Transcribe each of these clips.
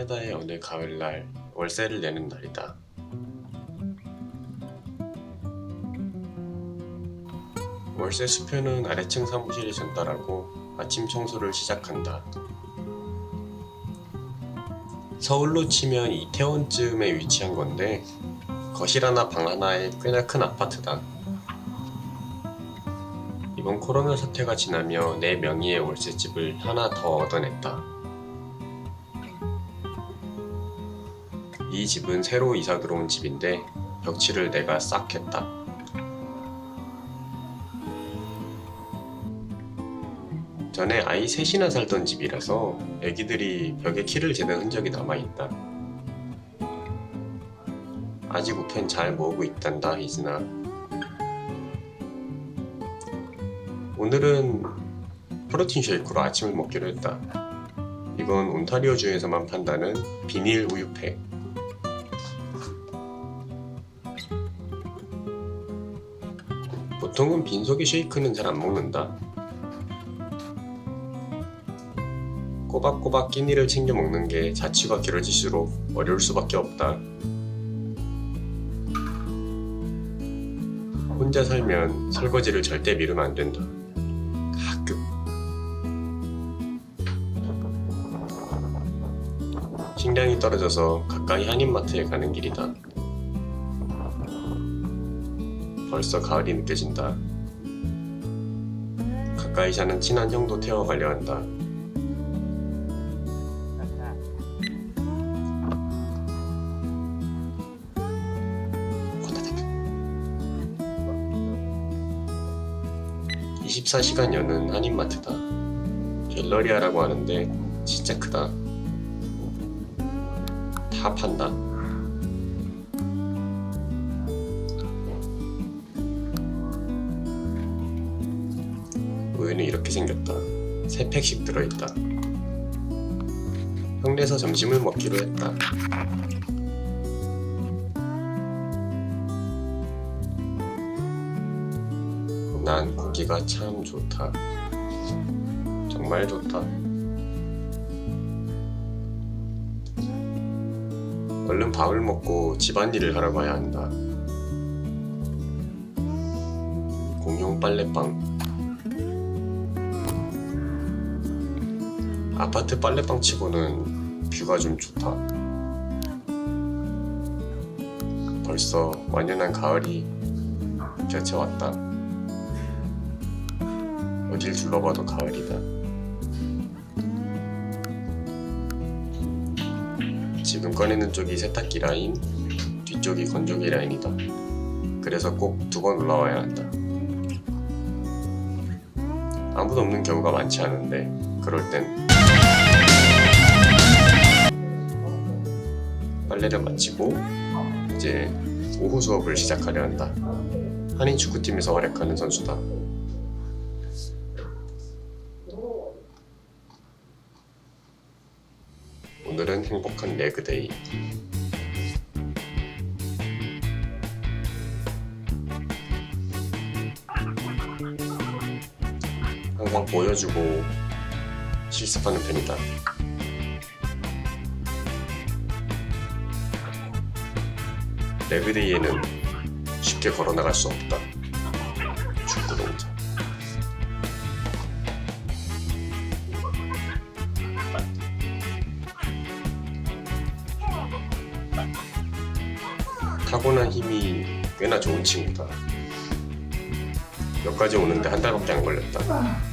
캐나다의 어느 가을날 월세를 내는 날이다. 월세 수표는 아래층 사무실에 전달하고 아침 청소를 시작한다. 서울로 치면 이태원쯤에 위치한 건데 거실 하나 방 하나에 꽤나 큰 아파트다. 이번 코로나 사태가 지나며 내 명의의 월세집을 하나 더 얻어냈다. 이 집은 새로 이사 들어온 집인데 벽치를 내가 싹 했다. 전에 아이 셋이나 살던 집이라서 애기들이 벽에 키를 재는 흔적이 남아있다. 아직 우편 잘 모으고 있단다, 이즈나. 오늘은 프로틴 쉐이크로 아침을 먹기로 했다. 이건 온타리오주에서만 판다는 비닐 우유팩. 보통은 빈속의 쉐이크는 잘 안 먹는다. 꼬박꼬박 끼니를 챙겨 먹는 게 자취가 길어질수록 어려울 수밖에 없다. 혼자 살면 설거지를 절대 미루면 안 된다. 가끔. 식량이 떨어져서 가까이 한인마트에 가는 길이다. 벌써 가을이 느껴진다. 가까이 사는 친한 형도 태워가려 한다. 호다닥. 24시간 여는 한인마트다. 갤러리아라고 하는데 진짜 크다. 다 판다. 이렇게 생겼다. 세 팩씩 들어있다. 형네서 점심을 먹기로 했다. 난 고기가 참 좋다. 정말 좋다. 얼른 밥을 먹고 집안일을 하러 가야 한다. 공용 빨래방. 아파트 빨래방 치고는 뷰가 좀 좋다. 벌써 완연한 가을이 곁에 왔다. 어딜 둘러봐도 가을이다. 지금 꺼내는 쪽이 세탁기 라인, 뒤쪽이 건조기 라인이다. 그래서 꼭 두 번 올라와야 한다. 아무도 없는 경우가 많지 않은데 그럴 땐 빨래를 마치고 이제 오후 수업을 시작하려 한다. 한인 축구팀에서 활약하는 선수다. 오늘은 행복한 레그데이. 항상 보여주고 실습하는 편이다. 레그데이에는 쉽게 걸어 나갈 수 없다. 축구 동작. 타고난 힘이 꽤나 좋은 친구다. 여기까지 오는데 한 달밖에 안 걸렸다.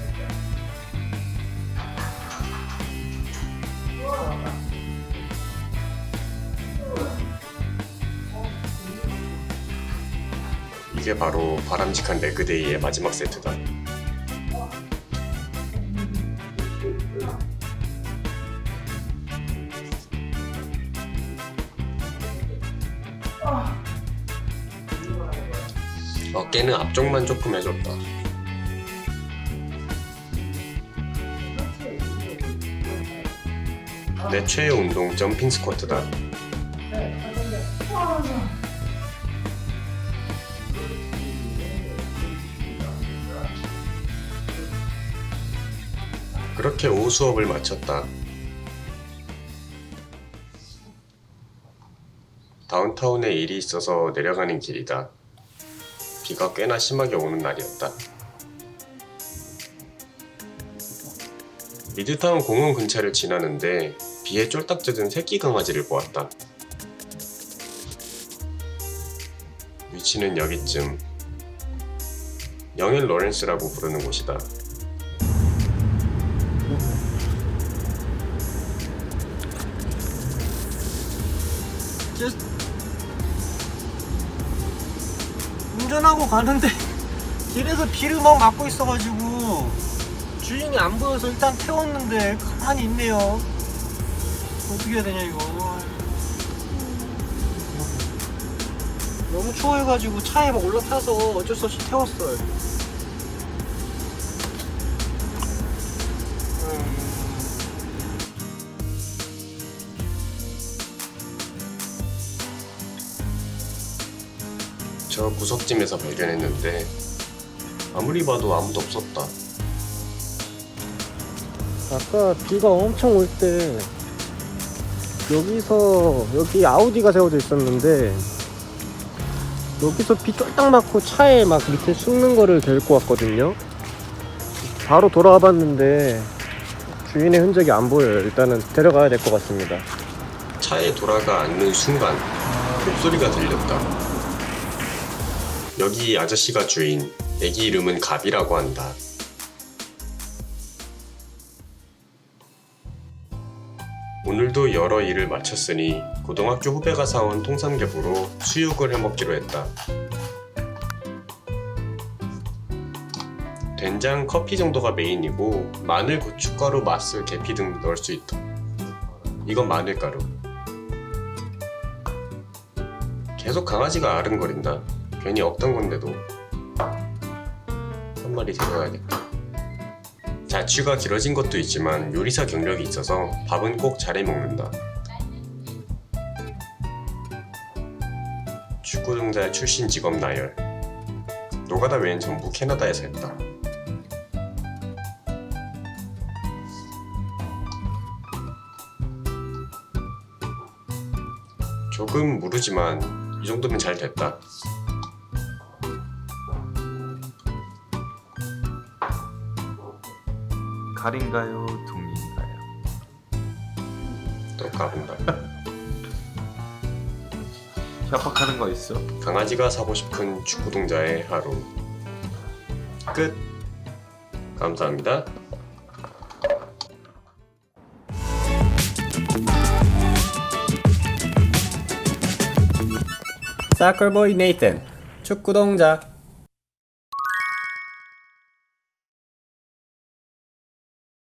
이게 바로 바람직한 레그데이의 마지막 세트다. 어깨는 앞쪽만 조금 해줬다. 내 최애 운동 점핑 스쿼트다. 그렇게 오후 수업을 마쳤다. 다운타운에 일이 있어서 내려가는 길이다. 비가 꽤나 심하게 오는 날이었다. 미드타운 공원 근처를 지나는데 비에 쫄딱 젖은 새끼 강아지를 보았다. 위치는 여기쯤. 영일 로렌스라고 부르는 곳이다. 운전하고 가는데 길에서 비를 막 맞고 있어가지고 주인이 안 보여서 일단 태웠는데 가만히 있네요. 어떻게 해야 되냐 이거. 너무 추워해가지고 차에 막 올라타서 어쩔 수 없이 태웠어요. 저 구석짐에서 발견했는데 아무리 봐도 아무도 없었다. 아까 비가 엄청 올 때 여기서 여기 아우디가 세워져 있었는데 여기서 비 쫄딱 맞고 차에 막 밑에 숨는 거를 데리고 왔거든요. 바로 돌아와 봤는데 주인의 흔적이 안 보여요. 일단은 데려가야 될 것 같습니다. 차에 돌아가 앉는 순간 목소리가 들렸다. 여기 아저씨가 주인, 애기 이름은 갑이라고 한다. 오늘도 여러 일을 마쳤으니 고등학교 후배가 사온 통삼겹으로 수육을 해먹기로 했다. 된장, 커피 정도가 메인이고 마늘, 고춧가루, 맛술, 계피 등도 넣을 수 있다. 이건 마늘가루. 계속 강아지가 아른거린다. 괜히 없던 건데도 한 마리 데려가야겠다. 자취가 길어진 것도 있지만 요리사 경력이 있어서 밥은 꼭 잘해 먹는다. 축구 동자 출신 직업 나열. 노가다 외엔 전부 캐나다에서 했다. 조금 무르지만 이 정도면 잘 됐다. 갈인가요? 둥인가요? 또 가본다. 협박하는 거 있어? 강아지가 사고 싶은 축구 동자의 하루. 끝. 감사합니다. 사커보이 네이튼 축구 동작